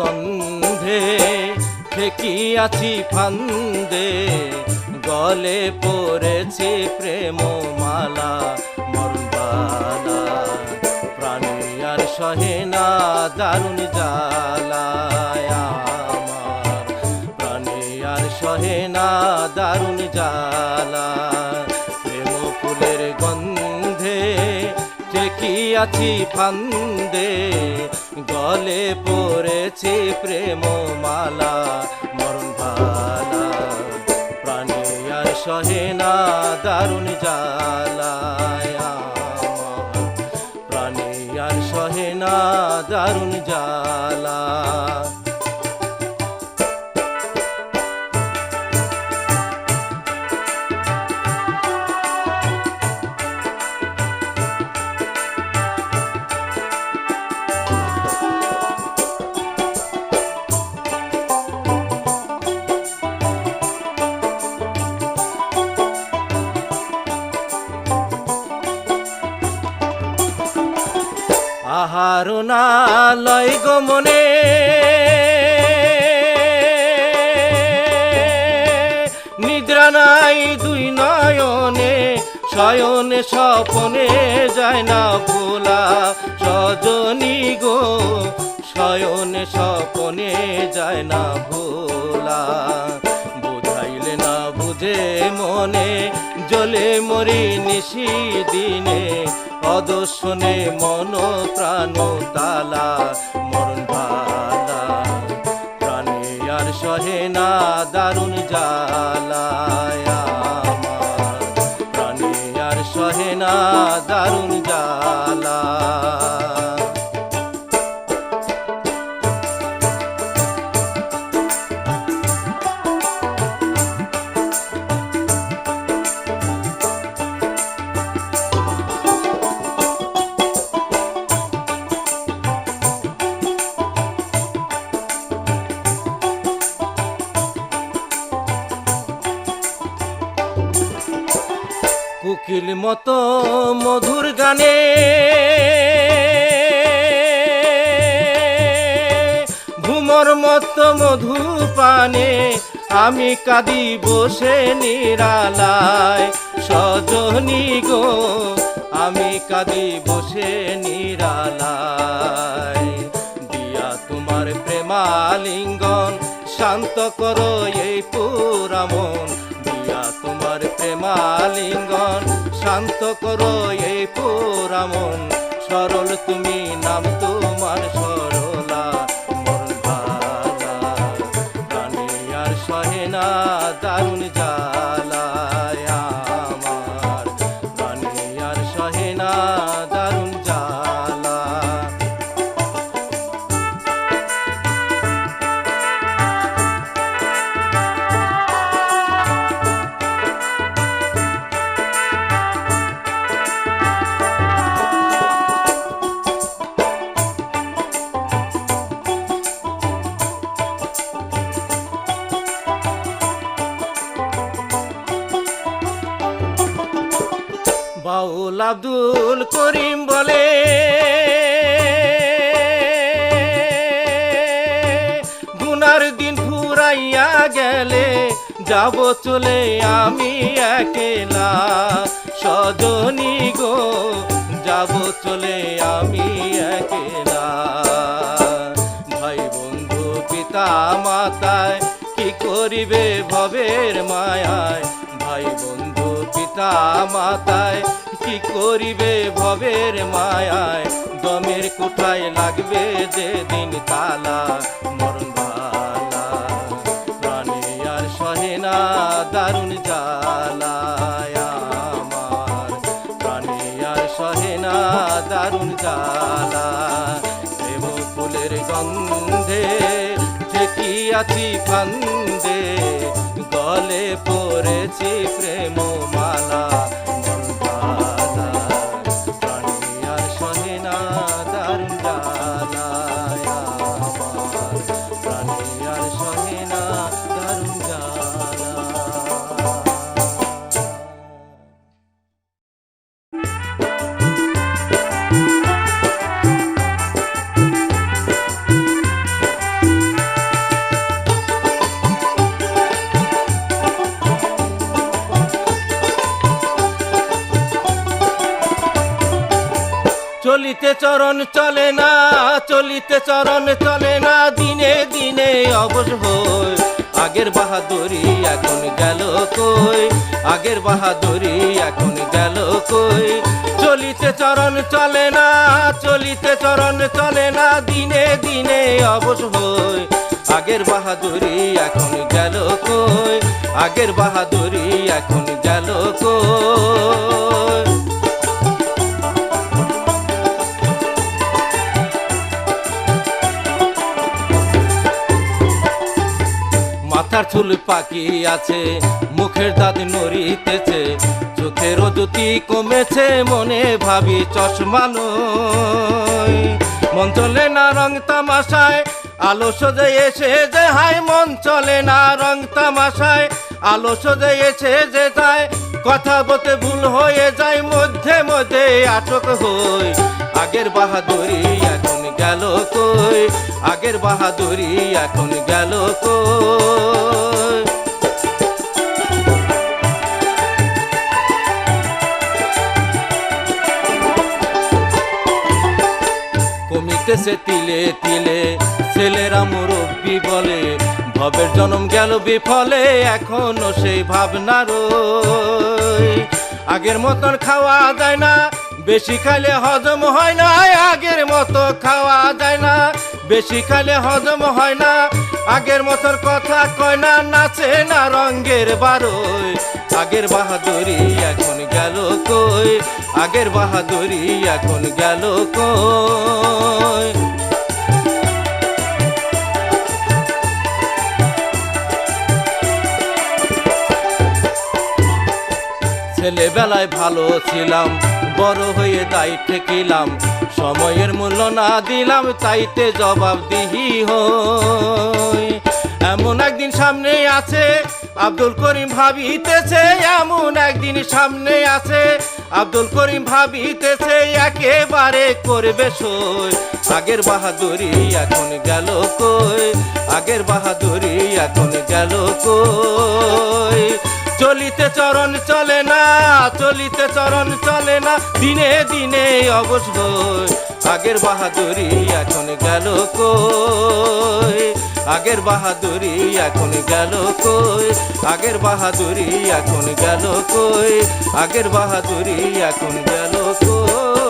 গন্ধে ঠেকিয়াছি ফান্দে, গলে পড়েছি প্রেম মালা মরবালা প্রাণী আর সহে না দারুণ জ্বালায় আমার। প্রাণী আর সহে না দারুণ জ্বালা। ঠেকিয়াছি ফান্দে, গলে পড়েছি প্রেম মালা মরণ ভালা প্রাণী আর সহে না দারুণ আমার। প্রাণী আর সহে না দারুণ জ্বালা আহার না লয় গো মনে। নিদ্রা নাই দুই নয়নে, শয়নে স্বপনে যায় না ভোলা সজনী গো। শয়নে স্বপনে যায় না ভোলা, বুঝাইলে না বুঝে মনে জলে মরি নিশি দিনে। অদর্শনে মন প্রাণ তালা মরণ ভালা প্রাণে আর সহে না দারুণ মধু পানে আমি কাঁদি বসে নিরালায়। সজনী গো, আমি কাঁদি বসে নিরালায়। দিয়া তোমার প্রেমালিঙ্গন শান্ত করো এই পুরামন। দিয়া তোমার প্রেমালিঙ্গন শান্ত করো এই পুরামন। সরল তুমি নাম তোমার সরলা আব্দুল করিম বলে, গুনার দিন ফুরাইয়া গেলে যাব চলে আমি একলা। সজনী গো, যাব চলে আমি একলা। ভাই বন্ধু পিতা মাতায় কি করিবে ভবের মায়ায়? ভাই বন্ধু পিতা মাতায় কি করিবে ভবের মায়ায়? দমের কোঠায় লাগবে যে দিন তালা, মরণ বালা। প্রাণে আর সহে না, দারুণ জ্বালায় আমার। প্রাণে আর সহে না, দারুণ জ্বালা প্রেম ফুলের গন্ধে ঠেকিয়াছি ফান্দে। গলে পড়েছি প্রেম মালা চরণ চলে না, চলিতে চরণ চলে না, দিনে দিনে অবশ হই। আগের বাহাদুরি এখন গেল কই? আগের বাহাদুরি এখন গেল কই? চলিতে চরণ চলে না, চলিতে চরণ চলে না, দিনে দিনে অবশ হই। আগের বাহাদুরি এখন গেল কই? আগের বাহাদুরি এখন গেল কই? মাথার চুল পাকি আছে, মুখের দাঁত নড়িতেছে, চোখের জ্যোতি কমেছে মনে ভাবি চশমা নয় মন চলে না রং তামাশায়, আলো সোজে এসে যে হাই মন চলে না রং তামাশায়, আলো সোজে এসে যে যায়, কথা বলতে ভুল হয়ে যায়, মধ্যে মধ্যে আটক হই। আগের বাহাদুরি এখন গেল কই? আগের বাহাদুরি এখন গেল কই? কমিতেছে তিলে তিলে, ছেলেরা মুরব্বী বলে, ভবের জন্ম গেল বিফলে, এখনও সেই ভাবনা রই। আগের মতন খাওয়া যায় না বেশি খালে হজম হয় না, আগের মতো খাওয়া যায় না। বেশি খাইলে হজম হয় না, আগের মতন কথা কয় না, নাচে না রঙ্গের বারোয় আগের বাহাদুরি এখন গেল কই? আগের বাহাদুরি এখন গেল কই? ছেলেবেলায় ভালো ছিলাম বড় হয়ে দায় ঠেকিলাম। সময়ের মূল্য না দিলাম, তাইতে জবাব দিহি হই। এমন একদিন সামনে আছে, আব্দুল করিম ভাবিতেছে, এমন একদিন সামনে আছে, আব্দুল করিম ভাবিতেছে, একেবারে করবে সই। আগের বাহাদুরি এখন গেল কই? আগের বাহাদুরি এখন গেল কই? চলিতে চরণ চলে না, চলিতে চরণ চলে না। দিনে দিনে অবশ আগের বাহাদুরি এখন গেল কই? আগের বাহাদুরি এখন গেল কই? আগের বাহাদুরি এখন গেল কই? আগের বাহাদুরি এখন গেল কই?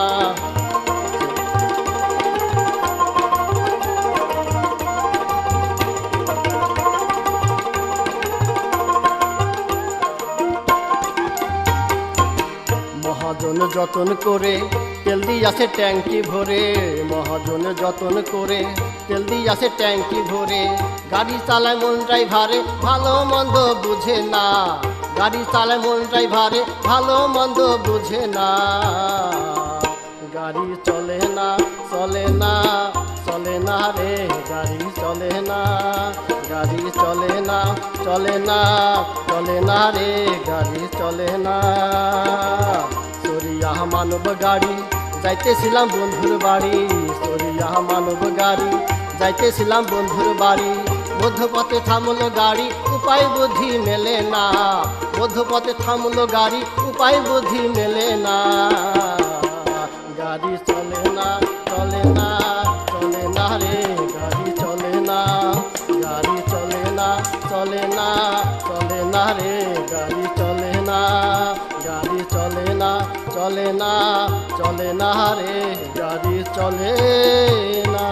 যতন করে, তেল দিয়াছে ট্যাঙ্কি ভরে। মহাজন যতন করে, তেল দিয়াছে ট্যাঙ্কি ভরে। গাড়ি চালায় মন ড্রাইভারে, ভালো মন্দ বুঝে না। গাড়ি চালায় মন ড্রাইভারে, ভালো মন্দ বুঝে না। গাড়ি চলে না চলে না চলে না রে, গাড়ি চলে না। গাড়ি চলে না চলে না চলে না রে, গাড়ি চলে না। সরিয়া মানব গাড়ি, যাইতেছিলাম বন্ধুর বাড়ি। সরিয়া মানব গাড়ি, যাইতেছিলাম বন্ধুর বাড়ি। মধ্যপথে থামলো গাড়ি, উপায় বুদ্ধি মেলে না। মধ্যপথে থামলো গাড়ি, উপায় বুদ্ধি মেলে না। গাড়ি চলে না চলে না। চলে না চলে না রে গাড়ি চলে না।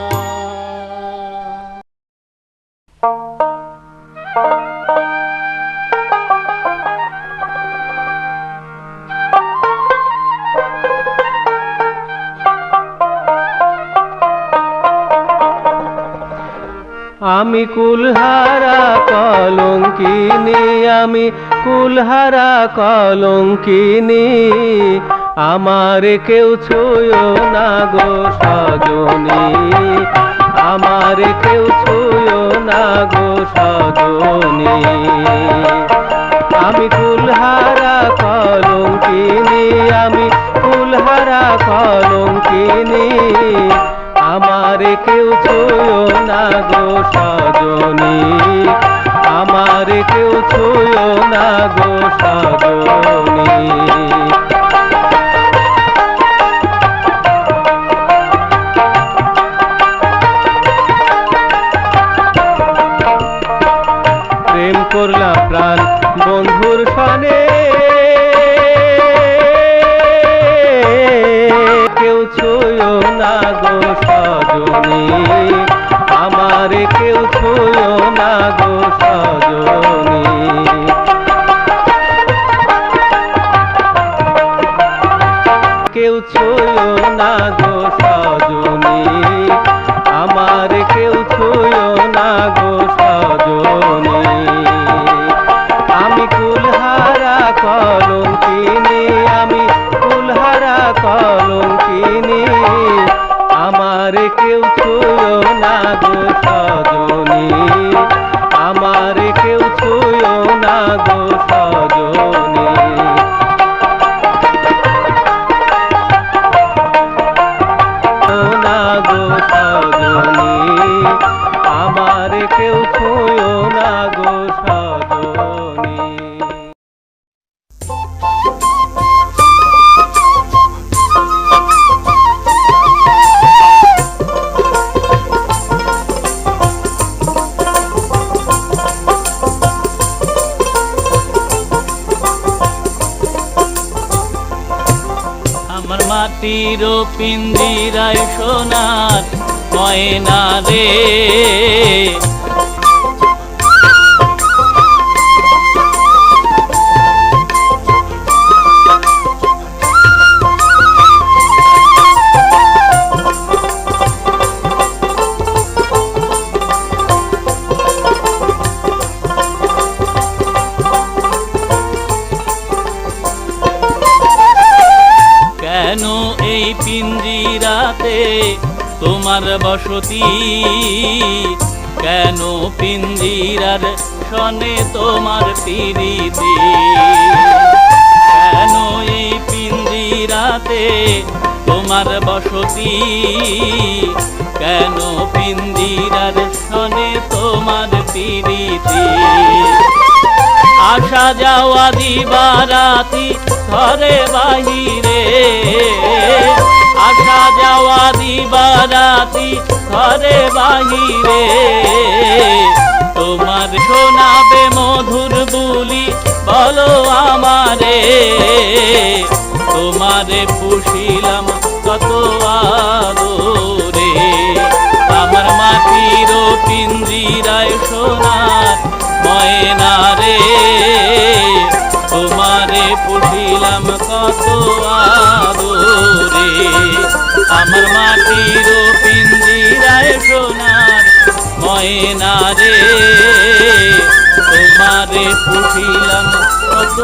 আমি কুলহারা কলঙ্কিনী আমি কুলহারা কলঙ্কিনী। আমার কেউ ছুঁয়ো না গো সজনী। আমার কেউ ছুঁয়ো না গো সজনী। আমি কুলহারা কলঙ্কিনী, আমি কুলহারা কলঙ্কিনী। আমার কেউ ছুঁয়ো না গো সজনী। আমার কেউ ছুঁয়ো না গো সজনী। মাটির পিঞ্জিরায় সোনার ময়না রে। পিঞ্জিরার সনে তোমার পিরিতি কেন এই পিঞ্জিরাতে তোমার বসতি? কেন পিঞ্জিরার সনে তোমার পিরিতি আসা যাওয়া দিবারাতি ঘরে বাহিরে। আসা যাওয়া দিবারাতি ঘরে বাহিরে। তোমার শোনাবে মধুর বুলি, বলো আমারে। তোমারে পুষিলাম কত আদরে। আমার মাটির পিঞ্জিরায় সোনার ময়না রে। তোমারে পুষিলাম কত আদরে। আমার মাটির পিঞ্জিরায় সোনার ময়না রে তোমারে পুষিলাম কত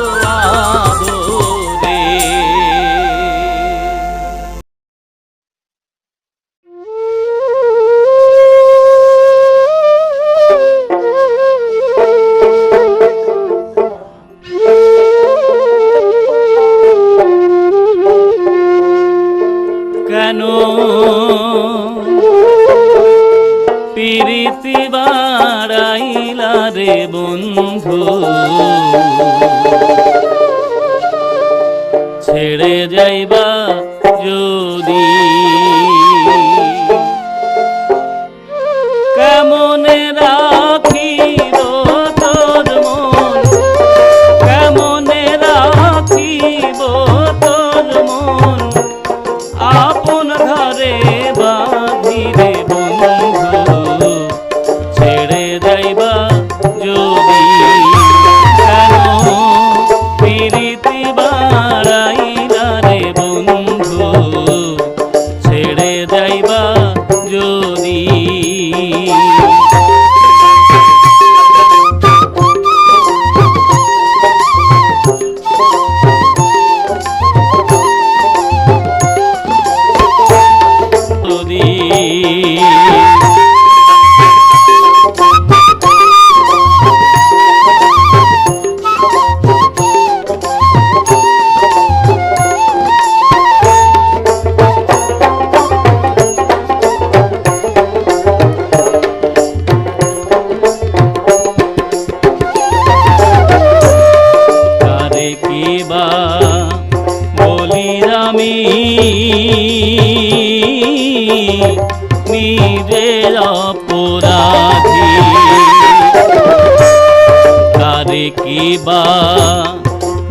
বা সেবা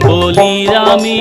বলিরামী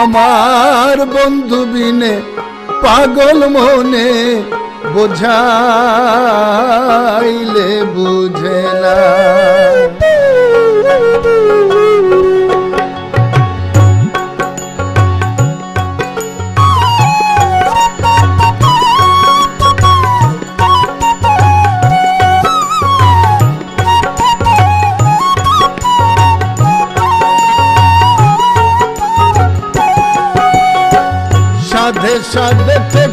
আমার বন্ধু বিনে পাগল মনে বোঝাইলে বুঝে না। সাধতে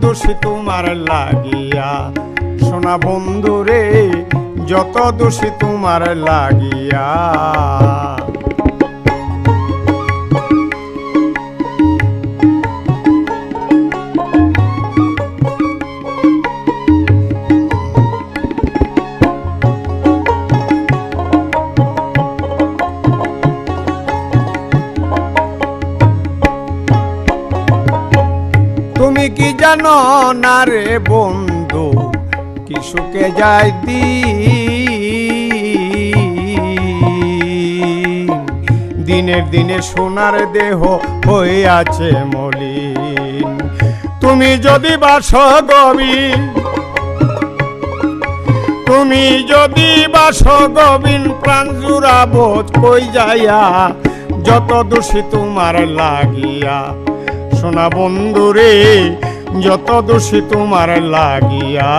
দোষী তোমার লাগিয়া। সোনা বন্ধুরে যত দোষী তোমার লাগিয়া। তুমি কি জানো না রে বন্ধু, কি সুখে যায় দিন দিনের দিনে সোনার দেহ হয়ে আছে মলিন। তুমি যদি বাস গবীন তুমি যদি বাস গবিন প্রাণ জুড়াবো কই যাইয়া, যত দোষী তোমার লাগিয়া। সোনা বন্ধু রে যত দোষী তোমার লাগিয়া।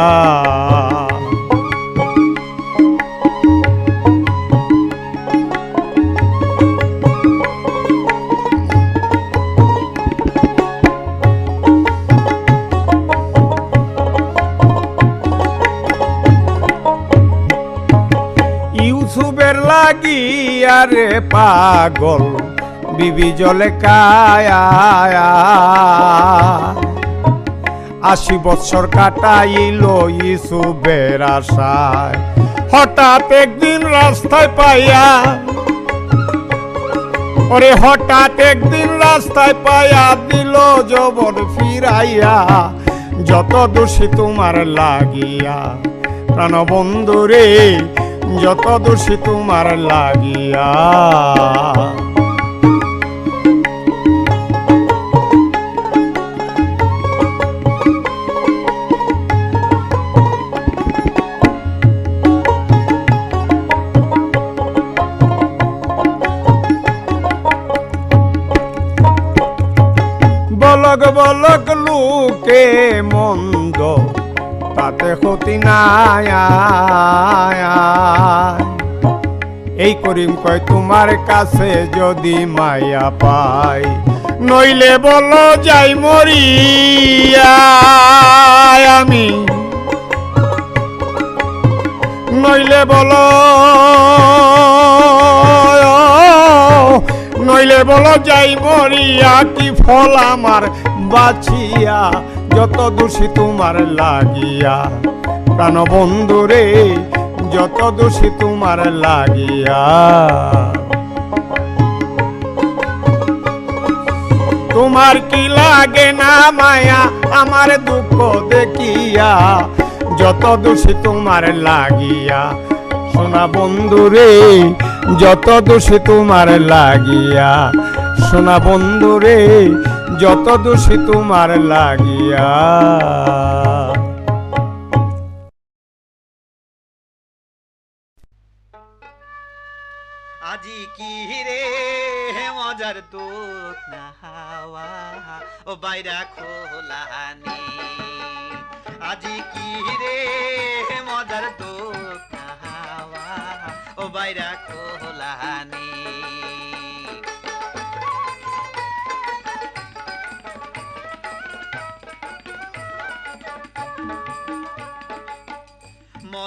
ইউসুফের লাগিয়া রে পাগল বিবি জলে কায়া। আশি বৎসর কাটাইল ইসুফের আশায়। হঠাৎ একদিন রাস্তায় পাইয়া, ওরে হঠাৎ একদিন রাস্তায় পাইয়া দিল জবর ফিরাইয়া, যত দোষী তোমার লাগিয়া। প্রাণবন্ধু রে, যত দোষী তোমার লাগিয়া। এই করিম কয়, তোমার কাছে যদি মায়া পাই, নইলে বলো যাই মরিয়া আমি। নইলে বলো নইলে বলো যাই মরিয়া, কি ফল আমার বাছিয়া যত দোষী তোমার লাগিয়া প্রাণ বন্ধু রে, যত দোষী তোমার লাগিয়া। তোমার কি লাগে না মায়া, আমার দুঃখ দেখিয়া, যত দোষী তোমার লাগিয়া। সোনা বন্ধু রে, যত দোষী তোমার লাগিয়া, সোনা বন্ধু রে যত দোষী তোমার লাগিয়া। আজি কি রে হে মজার দুধ না হাওয়া? ও বাইরা খোলানি আজি কি রে মজার দুধ না হাওয়া? ও বাইরা খোলানি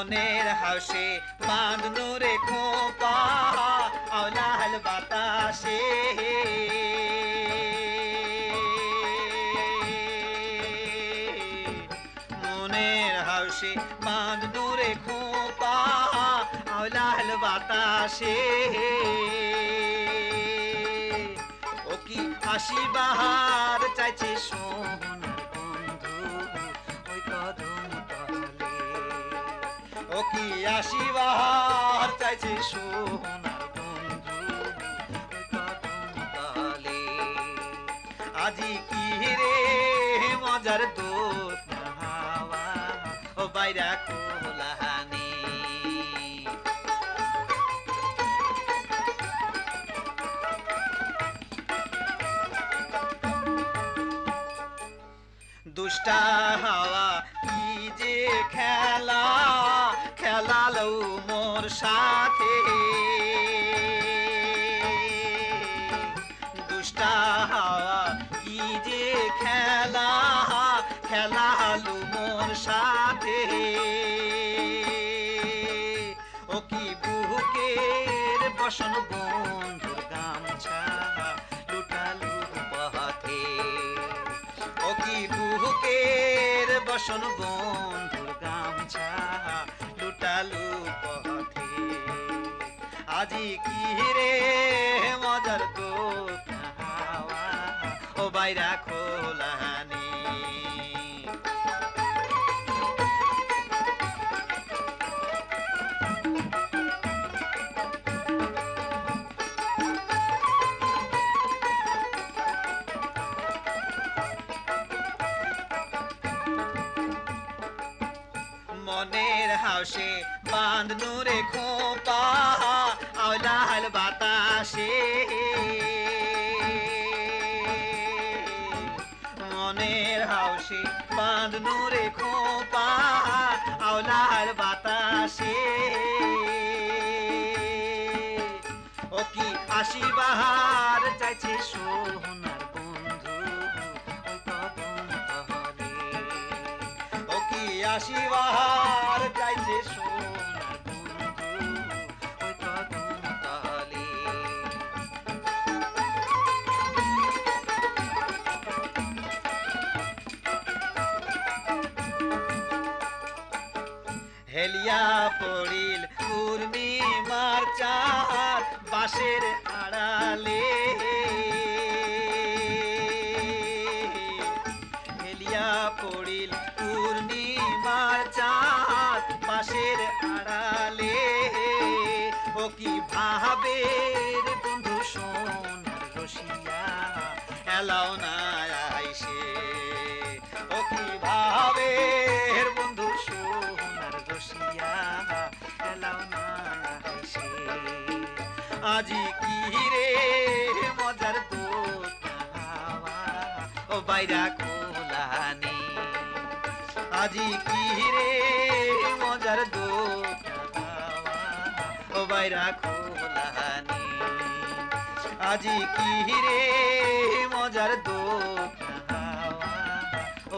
মনের হাসে বাঁধনু রে খোপা আওলাল বাতাসে। মনের হাসে বাঁধনু রে খোপা আওলাল বাতাসে। ও কি হাসি বাহার চাইছে সোনার আসিবার চাইছে সোনার আজি কি রে মজার দোষ হাওয়া, ও বাইরা কোলাহানি। দুষ্টা হাওয়া, কি যে খেলা খেলালো মোর সাথে। দুষ্টা হাওয়া, কি যে খেলা, খেলালো মোর সাথে। ও কি বুকের বসন বন্ধুর গামছা লুটালু পাহাতে ও কি বুকের বসন বন্ধুর গামছা লুটালু পথে। আজি কি রে মজার হাওয়া ও বাইরা খোলানি মনের হাউসে বাঁধনু রে খোপা আওলাল বাতাসে। মনের হাউসে বাঁধনু রে খোপা আওলাল বাতাসে। ও কি আসি হেলিয়া পড়িল পূর্ণিমার চার বাঁশের আড়ালে ও বাইরা কোলানি আজি কি রে মজার দো ও কোলানি আজি কি রে মজার দো ও